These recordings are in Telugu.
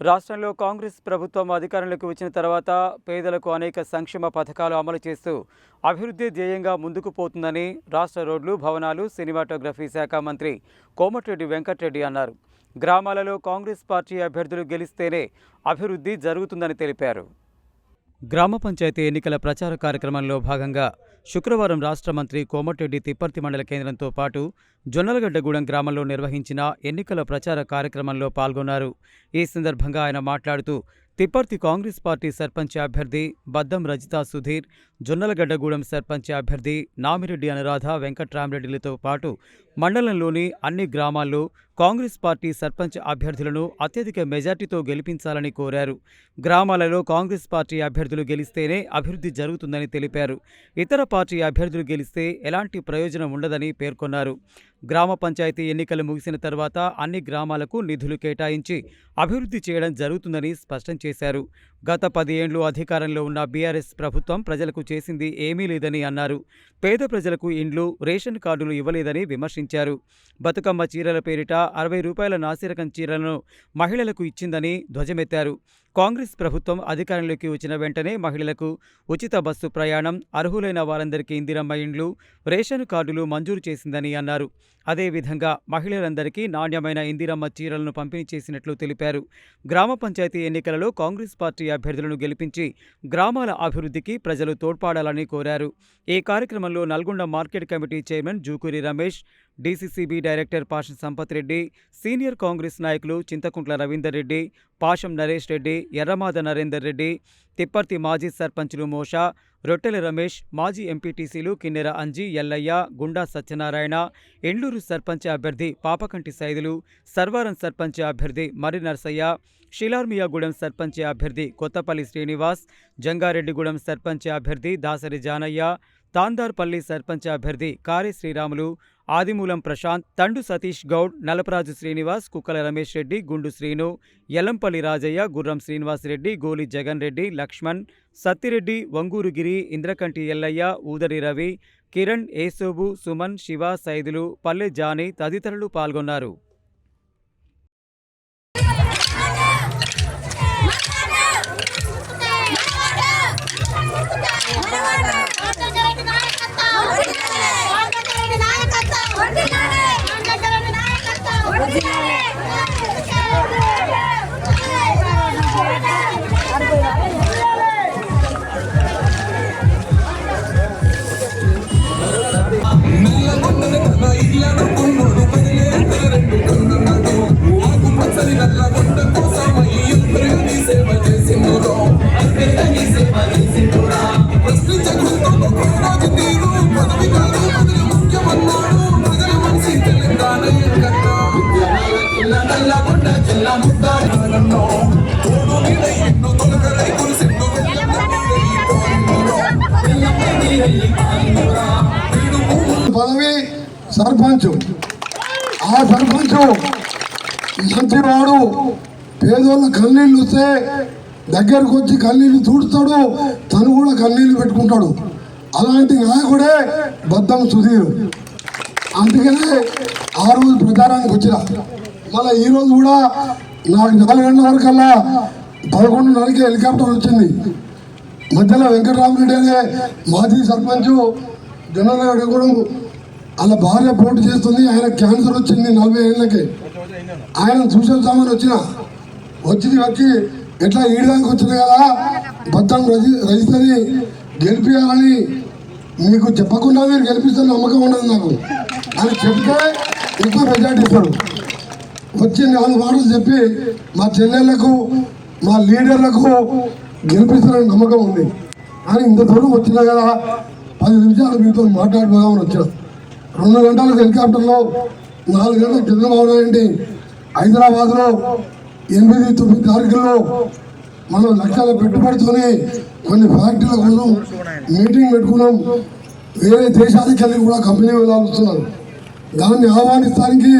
రాష్ట్రంలో కాంగ్రెస్ ప్రభుత్వం అధికారంలోకి వచ్చిన తర్వాత పేదలకు అనేక సంక్షేమ పథకాలు అమలు చేస్తూ అభివృద్ధి ధ్యేయంగా ముందుకు పోతుందని రాష్ట్ర రోడ్లు భవనాలు సినిమాటోగ్రఫీ శాఖ మంత్రి కోమటిరెడ్డి వెంకటరెడ్డి అన్నారు. గ్రామాలలో కాంగ్రెస్ పార్టీ అభ్యర్థులు గెలిస్తేనే అభివృద్ధి జరుగుతుందని తెలిపారు. గ్రామ పంచాయతీ ఎన్నికల ప్రచార కార్యక్రమంలో భాగంగా శుక్రవారం రాష్ట్ర మంత్రి కోమటిరెడ్డి తిప్పర్తి మండల కేంద్రంతో పాటు జొన్నలగడ్డగూడెం గ్రామంలో నిర్వహించిన ఎన్నికల ప్రచార కార్యక్రమంలో పాల్గొన్నారు. ఈ సందర్భంగా ఆయన మాట్లాడుతూ తిప్పర్తి కాంగ్రెస్ పార్టీ సర్పంచ్ అభ్యర్థి బద్దం రజితా సుధీర్ జొన్నలగడ్డగూడెం సర్పంచ్ అభ్యర్థి నామిరెడ్డి అనురాధ వెంకట్రామరెడ్డిలతో పాటు మండలంలోని అన్ని గ్రామాల్లో కాంగ్రెస్ పార్టీ సర్పంచ్ అభ్యర్థులను అత్యధిక మెజార్టీతో గెలిపించాలని కోరారు. గ్రామాలలో కాంగ్రెస్ పార్టీ అభ్యర్థులు గెలిస్తేనే అభివృద్ధి జరుగుతుందని తెలిపారు. ఇతర పార్టీ అభ్యర్థులు గెలిస్తే ఎలాంటి ప్రయోజనం ఉండదని పేర్కొన్నారు. గ్రామ పంచాయతీ ఎన్నికలు ముగిసిన తర్వాత అన్ని గ్రామాలకు నిధులు కేటాయించి అభివృద్ధి చేయడం జరుగుతుందని స్పష్టం చేశారు. గత పది ఏండ్లు అధికారంలో ఉన్న బీఆర్ఎస్ ప్రభుత్వం ప్రజలకు చేసింది ఏమీ లేదని అన్నారు. పేద ప్రజలకు ఇండ్లు రేషన్ కార్డులు ఇవ్వలేదని విమర్శించారు. బతుకమ్మ చీరల పేరిట అరవై రూపాయల నాసిరకం చీరలను మహిళలకు ఇచ్చిందని ధ్వజమెత్తారు. కాంగ్రెస్ ప్రభుత్వం అధికారంలోకి వచ్చిన వెంటనే మహిళలకు ఉచిత బస్సు ప్రయాణం అర్హులైన వారందరికీ ఇందిరమ్మ ఇండ్లు రేషన్ కార్డులు మంజూరు చేసిందని అన్నారు. అదేవిధంగా మహిళలందరికీ నాణ్యమైన ఇందిరమ్మ చీరలను పంపిణీ చేసినట్లు తెలిపారు. గ్రామ పంచాయతీ ఎన్నికలలో కాంగ్రెస్ పార్టీ అభ్యర్థులను గెలిపించి గ్రామాల అభివృద్ధికి ప్రజలు తోడ్పాడాలని కోరారు. ఈ కార్యక్రమంలో Nalgonda market committee chairman Jukuri Ramesh DCCB director Pasham Sampath Reddy senior Congress నాయకులు చింతకుంట్ల రవీందర్ రెడ్డి పాషం నరేష్ రెడ్డి ఎర్రమాద నరేందర్ రెడ్డి తిప్పర్తి మాజీ సర్పంచులు మోషా రొట్టెల రమేష్ మాజీ ఎంపీటీసీలు కిన్నెర అంజి ఎల్లయ్య గుండా సత్యనారాయణ ఎండూరు సర్పంచ్ అభ్యర్థి పాపకంటి సైదులు సర్వారం సర్పంచ్ అభ్యర్థి మరి నర్సయ్య షిలార్మియాగూడెం సర్పంచ్ అభ్యర్థి కొత్తపల్లి శ్రీనివాస్ జంగారెడ్డిగూడెం సర్పంచ్ అభ్యర్థి దాసరి జానయ్య తాందార్పల్లి సర్పంచ్ అభ్యర్థి కారి శ్రీరాములు ఆదిమూలం ప్రశాంత్ తండు సతీష్ గౌడ్ నలపరాజు శ్రీనివాస్ కుక్కల రమేష్ రెడ్డి గుండు శ్రీను ఎల్లంపల్లి రాజయ్య గుర్రం శ్రీనివాస్ రెడ్డి గోలి జగన్ రెడ్డి లక్ష్మణ్ సత్తిరెడ్డి వంగూరుగిరి ఇంద్రకంటి ఎల్లయ్య ఊదరి రవి కిరణ్ ఏసోబు సుమన్ శివ సైదులు పల్లె జానీ తదితరులు పాల్గొన్నారు. పదవి సర్పంచ్. ఆ సర్పంచ్ మంచివాడు పేదోళ్ళ కన్నీళ్ళు వస్తే దగ్గరకు వచ్చి కన్నీళ్ళు చూడుతాడు తను కూడా కన్నీళ్ళు పెట్టుకుంటాడు. అలాంటి నాయకుడే బద్దం సుధీర్. అందుకనే ఆ రోజు ప్రచారానికి వచ్చిన. మళ్ళీ ఈ రోజు కూడా నాకు నాలుగు గంటల వరకల్లా పదకొండున్నరకి హెలికాప్టర్ వచ్చింది. మధ్యలో వెంకటరామరెడ్డి అనే మాజీ సర్పంచ్ జనరల్ కూడా వాళ్ళ భార్య పోటీ చేస్తుంది ఆయన క్యాన్సర్ వచ్చింది నలభై ఏళ్ళకి. ఆయన చూసేద్దామని వచ్చిన వచ్చింది వచ్చి ఎట్లా ఈడడానికి వచ్చింది కదా? బద్దం రజి రజితని గెలిపించాలని మీకు చెప్పకుండా మీరు గెలిపిస్తే నమ్మకం ఉండదు నాకు. అని చెప్తే ఎక్కువ మెజార్టీ ఇస్తాడు. వచ్చి నాలుగు మాటలు చెప్పి మా చెల్లెళ్ళకు మా లీడర్లకు గెలిపిస్తారని నమ్మకం ఉంది. కానీ ఇంత దూరం వచ్చినా కదా పది నిమిషాలు మీతో మాట్లాడిపోదామని వచ్చాను రెండు గంటల హెలికాప్టర్లో నాలుగు గంటల చంద్రబాబు ఏంటి హైదరాబాద్లో ఎనిమిది తొమ్మిది తారీఖుల్లో మనం లక్షల పెట్టుబడితోని కొన్ని ఫ్యాక్టరీల కోసం మీటింగ్ పెట్టుకున్నాం. వేరే దేశాలకి వెళ్ళి కూడా కంపెనీ వెళ్ళాలుస్తున్నారు దాన్ని ఆహ్వానిస్తానికి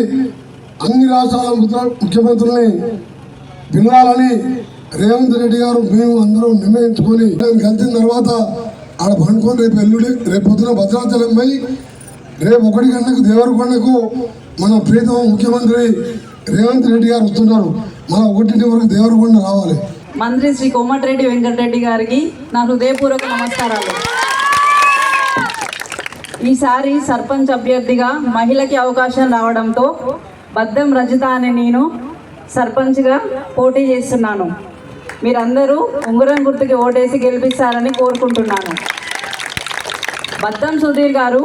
అన్ని రాష్ట్రాల ముఖ్యమంత్రుల్ని పిలవాలని రేవంత్ రెడ్డి గారు మేము అందరం నిర్ణయించుకొని నేను కలిసిన తర్వాత ఆడ పండుకొని రేపు ఎల్లుడి రేపు పొద్దున భద్రాచలం పోయి రేపు ఒకటి గంటకు దేవరకొండకు మన ప్రీతమ ముఖ్యమంత్రి రేవంత్ రెడ్డి గారు వస్తున్నారు. మన ఒకటింటి వరకు దేవరకొండ రావాలి. మంత్రి శ్రీ కోమటిరెడ్డి వెంకటరెడ్డి గారికి నా హృదయపూర్వక నమస్కారాలు. ఈసారి సర్పంచ్ అభ్యర్థిగా మహిళకి అవకాశం రావడంతో బద్దం రజిత అనే నేను సర్పంచ్గా పోటీ చేస్తున్నాను. మీరందరూ ఉంగరం గుర్తుకి ఓటేసి గెలిపిస్తారని కోరుకుంటున్నాను. బద్దం సుధీర్ గారు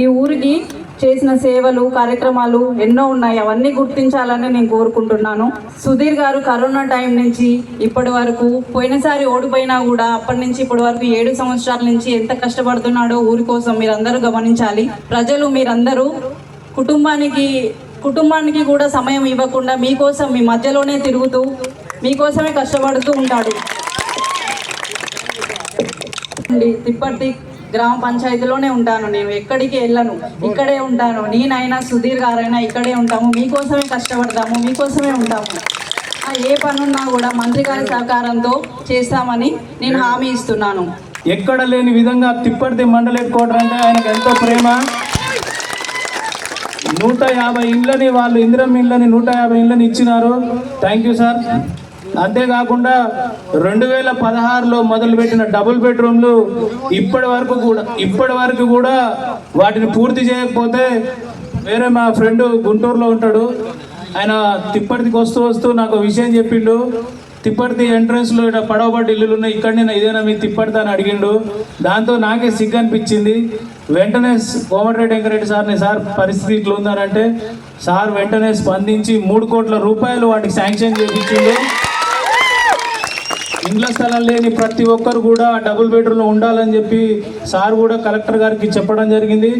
ఈ ఊరికి చేసిన సేవలు కార్యక్రమాలు ఎన్నో ఉన్నాయి. అవన్నీ గుర్తించాలని నేను కోరుకుంటున్నాను. సుధీర్ గారు కరోనా టైం నుంచి ఇప్పటి వరకు పోయినసారి ఓడిపోయినా కూడా అప్పటి నుంచి ఇప్పటి వరకు ఏడు సంవత్సరాల నుంచి ఎంత కష్టపడుతున్నాడో ఊరి కోసం మీరందరూ గమనించాలి. ప్రజలు మీరందరూ కుటుంబానికి కుటుంబానికి కూడా సమయం ఇవ్వకుండా మీకోసం మీ మధ్యలోనే తిరుగుతూ మీకోసమే కష్టపడుతూ ఉంటాడు. అండి తిప్పర్తి గ్రామ పంచాయతీలోనే ఉంటాను నేను ఎక్కడికి వెళ్ళను ఇక్కడే ఉంటాను. నేనైనా సుధీర్ గారైనా ఇక్కడే ఉంటాము మీకోసమే కష్టపడతాము మీకోసమే ఉంటాము. ఆ ఏ పనున్నా కూడా మంత్రి గారి సహకారంతో చేస్తామని నేను హామీ ఇస్తున్నాను. ఎక్కడ లేని విధంగా తిప్పటి మండల హెడ్ క్వార్టర్ అంటే ఆయనకు ఎంతో ప్రేమ. నూట యాభై ఇండ్లని వాళ్ళు ఇందిరం ఇండ్లని నూట యాభై ఇండ్లని ఇచ్చినారు. థ్యాంక్ యూ సార్ అంతేకాకుండా రెండు వేల పదహారులో మొదలుపెట్టిన డబుల్ బెడ్రూమ్లు ఇప్పటి వరకు కూడా ఇప్పటి వరకు కూడా వాటిని పూర్తి చేయకపోతే వేరే మా ఫ్రెండ్ గుంటూరులో ఉంటాడు. ఆయన తిప్పటికి వస్తూ వస్తూ నాకు విషయం చెప్పిండు. తిప్పటి ఎంట్రన్స్లో ఇక్కడ పడవబడ్డ ఇల్లులు ఉన్నాయి. ఇక్కడ నేను ఇదేనా మీ తిప్పటిదా అని అడిగిండు. దాంతో నాకే సిగ్గు అనిపించింది. వెంటనే కోమటిరెడ్డి వెంకరెడ్డి సార్ని సార్ పరిస్థితి ఇట్లా ఉందనంటే సార్ వెంటనే స్పందించి మూడు కోట్ల రూపాయలు వాటికి శాంక్షన్ చేయించిండు ఇండ్ల స్థలం లేని ప్రతి ఒక్కరు కూడా డబుల్ బెడ్రూమ్లో ఉండాలని చెప్పి సార్ కూడా కలెక్టర్ గారికి చెప్పడం జరిగింది.